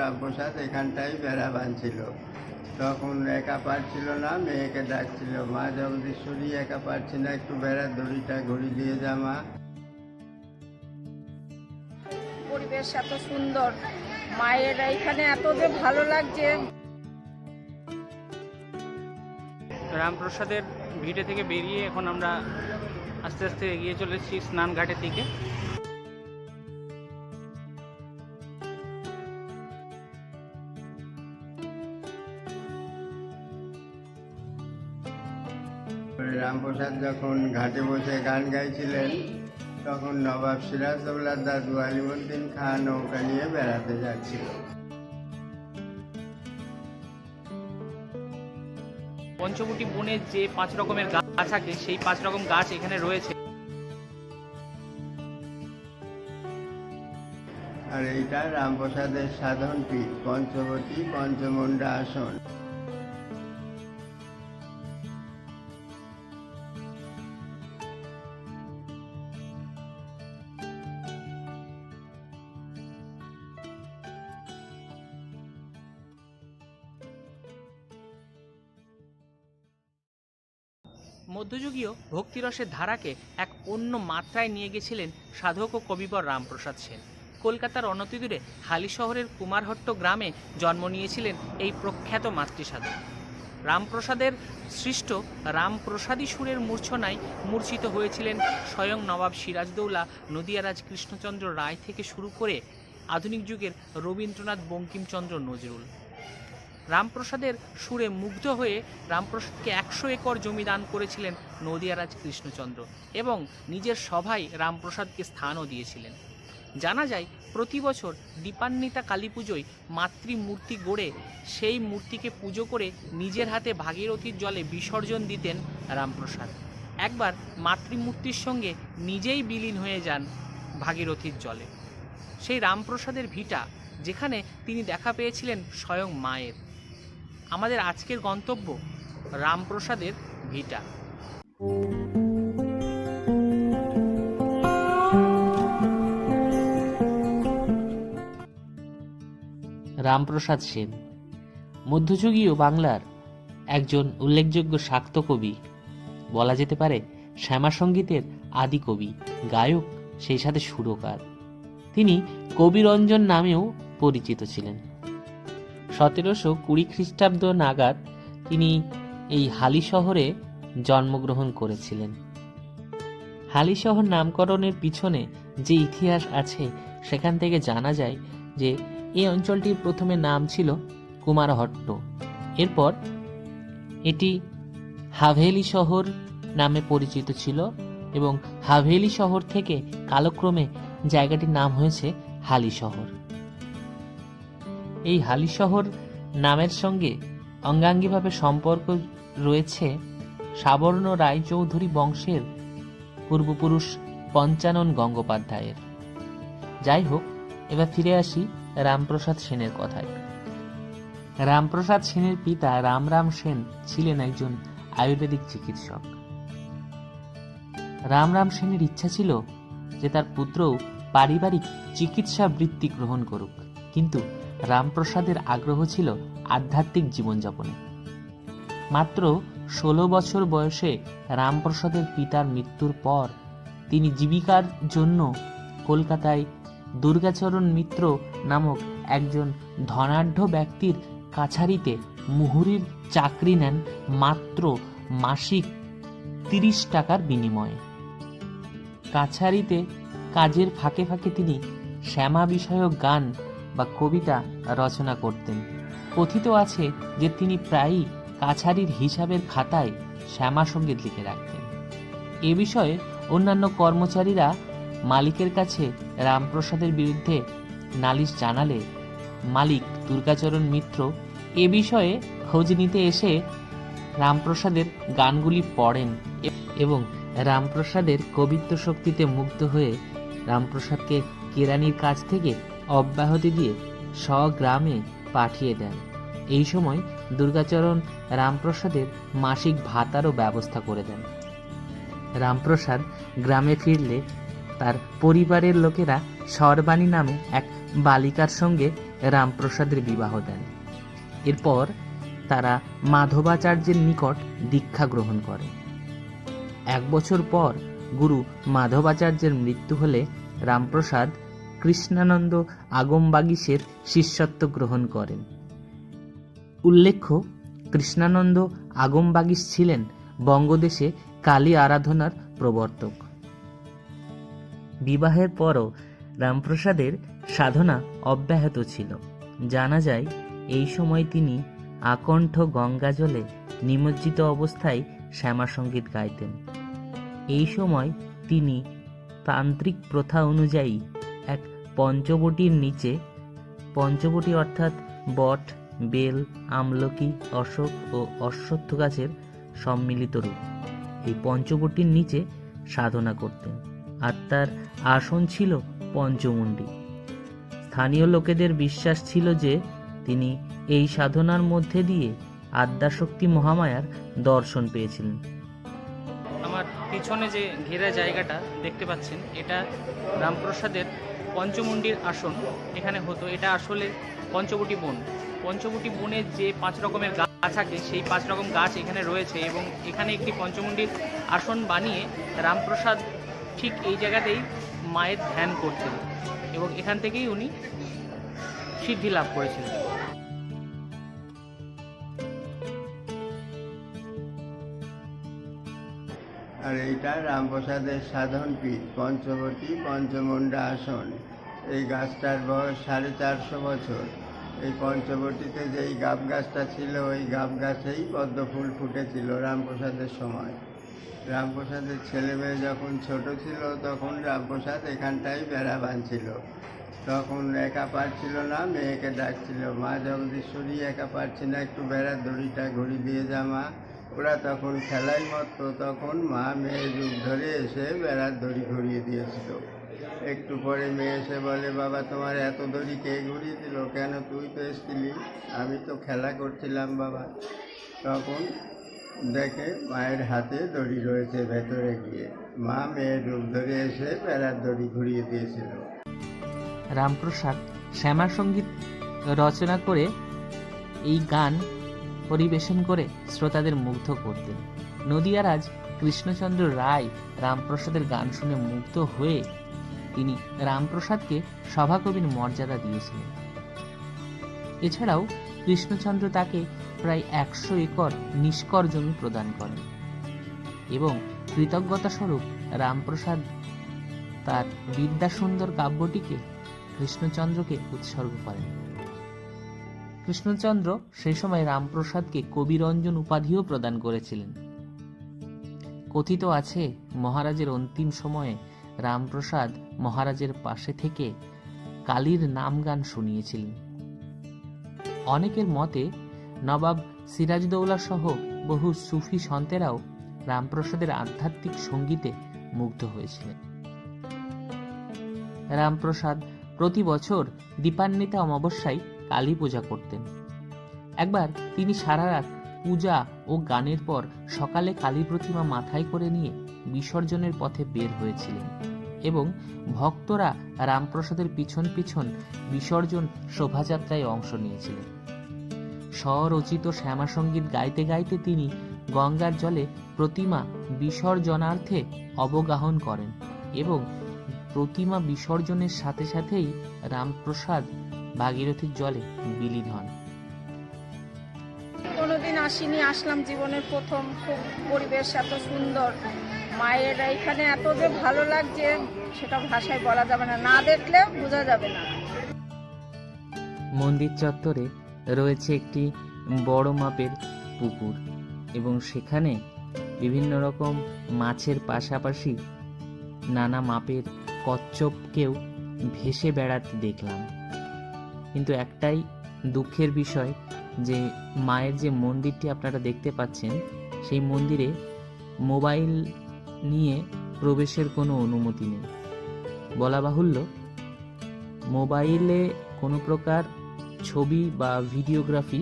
রামপ্রসাদ এখানটাই বেড়া বাঁধছিল তখন একা পারছিল না মেয়েকে ডাকছিল মা জগদীশ্বরী একা পারছি না একটু বেড়ার দড়িটা ঘড়ি দিয়ে যা মা। পরিবেশ এত সুন্দর মায়ের এখানে এত যে ভালো লাগছে। রামপ্রসাদের ভিটে থেকে বেরিয়ে এখন আমরা আস্তে আস্তে এগিয়ে চলেছি স্নান ঘাটের দিকে। রামপ্রসাদ যখন ঘাটে বসে গান গাইছিলেন তখন নবাব সিরাজদৌল্লার দাদু আলিমুদ্দিন খান নৌকা নিয়ে বেড়াতে যাচ্ছিল। পঞ্চবটি বনের যে পাঁচ রকমের গাছ থাকে সেই পাঁচ রকম গাছ এখানে রয়েছে। আর এইটা রামপ্রসাদের সাধন পীঠ পঞ্চবটী পঞ্চমুণ্ডা আসন। মধ্যযুগীয় ভক্তিরসের ধারাকে এক অন্য মাত্রায় নিয়ে গেছিলেন সাধক ও কবিবর রামপ্রসাদ সেন। কলকাতার অনতিদূরে হালি শহরের কুমারহট্ট গ্রামে জন্ম নিয়েছিলেন এই প্রখ্যাত মাতৃসাধক। রামপ্রসাদের সৃষ্ট রামপ্রসাদী সুরের মূর্ছনায় মূর্ছিত হয়েছিলেন স্বয়ং নবাব সিরাজদৌলা নদিয়ারাজ কৃষ্ণচন্দ্র রায় থেকে শুরু করে আধুনিক যুগের রবীন্দ্রনাথ বঙ্কিমচন্দ্র নজরুল। রামপ্রসাদের সুরে মুগ্ধ হয়ে রামপ্রসাদকে একশো একর জমি দান করেছিলেন নদিয়ারাজ কৃষ্ণচন্দ্র এবং নিজের সভায় রামপ্রসাদকে স্থানও দিয়েছিলেন। জানা যায়, প্রতি বছর দীপান্বিতা কালী পুজোয় মাতৃমূর্তি গড়ে সেই মূর্তিকে পুজো করে নিজের হাতে ভাগীরথীর জলে বিসর্জন দিতেন রামপ্রসাদ। একবার মাতৃমূর্তির সঙ্গে নিজেই বিলীন হয়ে যান ভাগীরথীর জলে। সেই রামপ্রসাদের ভিটা, যেখানে তিনি দেখা পেয়েছিলেন স্বয়ং মায়ের। আমাদের আজকের গন্তব্য রামপ্রসাদের ভিটা। রামপ্রসাদ সেন, মধ্যযুগীয় বাংলার একজন উল্লেখযোগ্য শাক্ত কবি, বলা যেতে পারে শ্যামা সঙ্গীতের আদি কবি, গায়ক, সেই সাথে সুরকার। তিনি কবিরঞ্জন নামেও পরিচিত ছিলেন। সতেরোশো কুড়ি খ্রিস্টাব্দ নাগাদ তিনি এই হালি শহরে জন্মগ্রহণ করেছিলেন। হালি শহর নামকরণের পিছনে যে ইতিহাস আছে, সেখান থেকে জানা যায় যে এই অঞ্চলটির প্রথমে নাম ছিল কুমারহট্ট। এরপর এটি হাভেলি শহর নামে পরিচিত ছিল এবং হাভেলি শহর থেকে কালক্রমে জায়গাটির নাম হয়েছে হালি শহর। এই হালি শহর নামের সঙ্গে অঙ্গাঙ্গিভাবে সম্পর্ক রয়েছে সাবর্ণ রায়চৌধুরী বংশের পূর্বপুরুষ পঞ্চানন গঙ্গোপাধ্যায়ের। যাই হোক, এবার ফিরে আসি রামপ্রসাদ সেনের কথায়। রামপ্রসাদ সেনের পিতা রামরাম সেন ছিলেন একজন আয়ুর্বেদিক চিকিৎসক। রামরাম সেনের ইচ্ছা ছিল যে তার পুত্রও পারিবারিক চিকিৎসা বৃত্তি গ্রহণ করুক, কিন্তু রামপ্রসাদের আগ্রহ ছিল আধ্যাত্মিক জীবনযাপনে। মাত্র ষোলো বছর বয়সে রামপ্রসাদের পিতার মৃত্যুর পর তিনি জীবিকার জন্য কলকাতায় দুর্গাচরণ মিত্র নামক একজন ধনাঢ্য ব্যক্তির কাছারিতে মুহুরির চাকরি নেন মাত্র মাসিক তিরিশ টাকার বিনিময়ে। কাছারিতে কাজের ফাঁকে ফাঁকে তিনি শ্যামা বিষয়ক গান বা কবিতা রচনা করতেন। কথিত আছে যে তিনি প্রায়ই কাছারির হিসাবের খাতায় শ্যামা সংগীত লিখে রাখতেন। এ বিষয়ে অন্যান্য কর্মচারীরা মালিকের কাছে রামপ্রসাদের বিরুদ্ধে নালিশ জানালে মালিক দুর্গাচরণ মিত্র এ বিষয়ে খোঁজ নিতে এসে রামপ্রসাদের গানগুলি পড়েন এবং রামপ্রসাদের কবিত্ব শক্তিতে মুগ্ধ হয়ে রামপ্রসাদকে কেরানির কাছ থেকে অব্যাহতি দিয়ে স্বগ্রামে পাঠিয়ে দেন। এই সময় দুর্গাচরণ রামপ্রসাদের মাসিক ভাতারও ব্যবস্থা করে দেন। রামপ্রসাদ গ্রামে ফিরলে তার পরিবারের লোকেরা সরবাণী নামে এক বালিকার সঙ্গে রামপ্রসাদের বিবাহ দেন। এরপর তারা মাধবাচার্যের নিকট দীক্ষা গ্রহণ করে। এক বছর পর গুরু মাধবাচার্যের মৃত্যু হলে রামপ্রসাদ কৃষ্ণানন্দ আগমবাগিসের শিষ্যত্ব গ্রহণ করেন। উল্লেখ্য, কৃষ্ণানন্দ আগমবাগিস ছিলেন বঙ্গদেশে কালী আরাধনার প্রবর্তক। বিবাহের পরও রামপ্রসাদের সাধনা অব্যাহত ছিল। জানা যায়, এই সময় তিনি আকণ্ঠ গঙ্গাজলে নিমজ্জিত অবস্থায় শ্যামাসঙ্গীত গাইতেন। এই সময় তিনি তান্ত্রিক প্রথা অনুযায়ী এক পঞ্চবটির নিচে, পঞ্চবটি অর্থাৎ বট, বেল, আমলকি, অশোক ও অশ্বত্থ গাছের সম্মিলিত রূপ। এই পঞ্চবটির নিচে সাধনা করতেন। আর তার আসন ছিল পঞ্চমুণ্ডী। স্থানীয় লোকেদের বিশ্বাস ছিল যে তিনি এই সাধনার মধ্যে দিয়ে আদ্যাশক্তি মহামায়ার দর্শন পেয়েছিলেন। আমার পিছনে যে ঘেরা জায়গাটা দেখতে পাচ্ছেন, এটা রামপ্রসাদের পঞ্চমুণ্ডির আসন। এখানে হতো, এটা আসলে পঞ্চবটি বন। পঞ্চবটি বনে যে পাঁচ রকমের গাছ আছে সেই পাঁচ রকম গাছ এখানে রয়েছে এবং এখানে একটি পঞ্চমুণ্ডির আসন বানিয়ে রামপ্রসাদ ঠিক এই জায়গাতেই মায়ের ধ্যান করতেন এবং এখান থেকেই উনি সিদ্ধি লাভ করেছিলেন। আর এইটা রামপ্রসাদের সাধন পীঠ পঞ্চমুণ্ডা আসন। এই গাছটার বয়স সাড়ে চারশো বছর। এই পঞ্চবটিতে যেই গাব গাছটা ছিল, ওই গাব গাছেই পদ্ম ফুল ফুটেছিল রামপ্রসাদের সময়। রামপ্রসাদের ছেলে মেয়ে যখন ছোট ছিল, তখন রামপ্রসাদ এখানটায় বেড়া বাঁধছিল। তখন একা পারছিল না, মেয়েকে ডাকছিল, মা জগদীশ্বরী, একা পারছি না, একটু বেড়ার দড়িটা ঘড়ি দিয়ে যা মা। ওরা তখন খেলাই মত তখন মা মেয়ে যুগ ধরে এসে বেড়ার দড়ি ঘুরিয়ে দিয়েছিল। একটু পরে মেয়ে এসে বলে, বাবা, তোমার এত দড়ি কে ঘুরিয়ে দিল? কেন তুই তো এসছিলি? আমি তো খেলা করছিলাম, বাবা। তখন দেখে মায়ের হাতে দড়ি রয়েছে ভেতরে গিয়ে। মা মেয়ের রূপ ধরে এসে বেড়ার দড়ি ঘুরিয়ে দিয়েছিল। রামপ্রসাদ শ্যামা সংগীত রচনা করে এই গান পরিবেশন করে শ্রোতাদের মুগ্ধ করতেন। নদিয়ারাজ কৃষ্ণচন্দ্র রায় রামপ্রসাদের গান শুনে মুগ্ধ হয়ে তিনি রামপ্রসাদকে সভাকবির মর্যাদা দিয়েছিলেন। এছাড়াও কৃষ্ণচন্দ্র তাকে প্রায় একশো একর নিষ্কর জমি প্রদান করেন এবং কৃতজ্ঞতা স্বরূপ রামপ্রসাদ তার বিদ্যাসুন্দর কাব্যটিকে কৃষ্ণচন্দ্রকে উৎসর্গ করেন। কৃষ্ণচন্দ্র সেই সময় রামপ্রসাদকে কবিরঞ্জন উপাধিও প্রদান করেছিলেন। কথিত আছে, মহারাজের অন্তিম সময়ে রামপ্রসাদ মহারাজের পাশে থেকে কালীর নাম গান শুনিয়েছিলেন। অনেকের মতে, নবাব সিরাজদৌলা সহ বহু সুফি সন্তেরাও রামপ্রসাদের আধ্যাত্মিক সঙ্গীতে মুগ্ধ হয়েছিলেন। রামপ্রসাদ প্রতি বছর দীপান্বিতা অমাবস্যায় কালী পূজা করতেন। একবার তিনি সারা রাত পূজা ও গানের পর সকালে কালী প্রতিমা মাথায় করে নিয়ে বিসর্জনের পথে বের হয়েছিলেন এবং ভক্তরা রামপ্রসাদের পিছন পিছন বিসর্জন শোভাযাত্রায় অংশ নিয়েছিলেন। স্বরচিত শ্যামাসঙ্গীত গাইতে গাইতে তিনি গঙ্গার জলে প্রতিমা বিসর্জনার্থে অবগাহন করেন এবং প্রতিমা বিসর্জনের সাথে সাথেই রামপ্রসাদ ভাগীরথীর জলে বিলীন হন কোনোদিন আসিনি আসলাম জীবনের প্রথম খুব পরিবেশ এত সুন্দর। মায়ের এখানে এত যে ভালো লাগছে সেটা ভাষায় বলা যাবে না না দেখলে বোঝা যাবে না। মন্দির চত্বরে রয়েছে একটি বড় মাপের পুকুর এবং সেখানে বিভিন্ন রকম মাছের পাশাপাশি নানা মাপের কচ্ছপকেও ভেসে বেড়াতে দেখলাম। কিন্তু একটাই দুঃখের বিষয় যে মায়ের যে মন্দিরটি আপনারা দেখতে পাচ্ছেন, সেই মন্দিরে মোবাইল নিয়ে প্রবেশের কোনো অনুমতি নেই। বলা বাহুল্য, মোবাইলে কোনো প্রকার ছবি বা ভিডিওগ্রাফি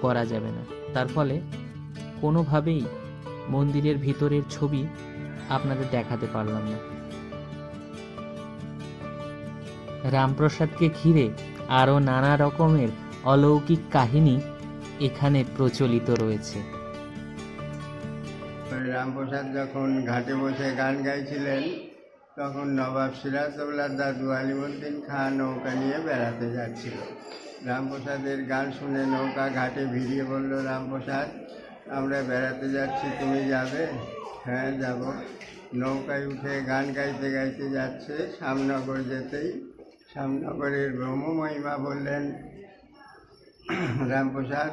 করা যাবে না। তার ফলে কোনোভাবেই মন্দিরের ভিতরের ছবি আপনাদের দেখাতে পারলাম না। রামপ্রসাদকে ঘিরে আরও নানা রকমের অলৌকিক কাহিনী এখানে প্রচলিত রয়েছে। রামপ্রসাদ যখন ঘাটে বসে গান গাইছিলেন, তখন নবাব সিরাজদৌল্লার দাদু আলিমুদ্দিন খান নৌকা নিয়ে বেড়াতে যাচ্ছিল। রামপ্রসাদের গান শুনে নৌকা ঘাটে ভিড়িয়ে বলল, রামপ্রসাদ, আমরা বেড়াতে যাচ্ছি, তুমি যাবে? হ্যাঁ যাব। নৌকায় উঠে গান গাইতে গাইতে যাচ্ছে, শ্যামনগর যেতেই শ্যামনগরের ব্রহ্মমহিমা বললেন, রামপ্রসাদ,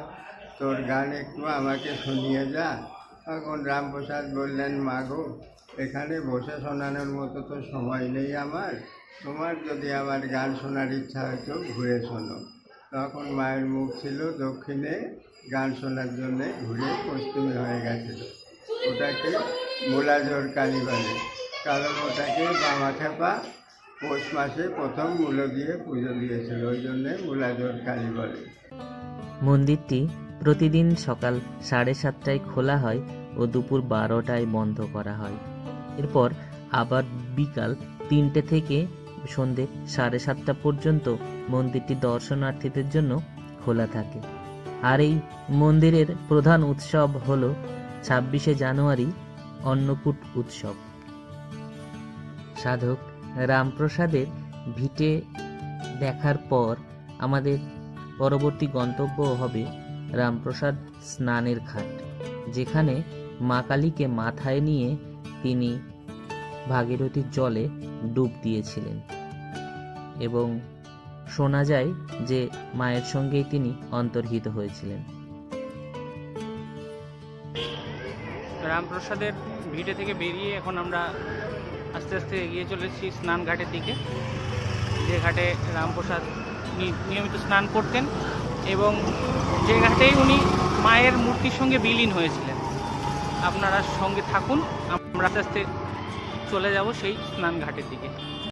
তোর গান একটু আমাকে শুনিয়ে যা। তখন রামপ্রসাদ বললেন, মাগো, এখানে বসে শোনানোর মতো তো সময় নেই আমার। তোমার যদি আমার গান শোনার ইচ্ছা হতো ঘুরে শোনো। তখন মায়ের মুখ ছিল দক্ষিণে, গান শোনার জন্যে ঘুরে পশ্চিমে হয়ে গেছিল। ওটাকে মোলাজোর কালী বলে কারণ ওটাকে বামা খেপা পৌষ মাসে প্রথম মূলো দিয়ে পুজো দিয়েছিল, ওই জন্যে মূলাজোর কালী বলে। মন্দিরটি প্রতিদিন সকাল সাড়ে সাতটায় খোলা হয় ও দুপুর বারোটায় বন্ধ করা হয়। এরপর আবার বিকাল তিনটে থেকে সন্ধে সাড়ে সাতটা পর্যন্ত মন্দিরটি দর্শনার্থীদের জন্য খোলা থাকে। আর এই মন্দিরের প্রধান উৎসব হল ছাব্বিশে জানুয়ারি অন্নকূট উৎসব। সাধক রামপ্রসাদের ভিটে দেখার পর আমাদের পরবর্তী গন্তব্য হবে রামপ্রসাদ স্নানের ঘাট, যেখানে মা কালীকে মাথায় নিয়ে তিনি ভাগীরথীর জলে ডুব দিয়েছিলেন। এবং শোনা যায় যে মায়ের সঙ্গেই তিনি অন্তর্হিত হয়েছিলেন। রামপ্রসাদের ভিটে থেকে বেরিয়ে এখন আমরা আস্তে আস্তে এগিয়ে চলেছি স্নান ঘাটের দিকে। যে ঘাটে রামপ্রসাদ নিয়মিত স্নান করতেন এবং যে ঘাটেই উনি মায়ের মূর্তির সঙ্গে বিলীন হয়েছিলেন। আপনারা সঙ্গে থাকুন, আমরা আস্তে আস্তে চলে যাব সেই স্নান ঘাটের দিকে।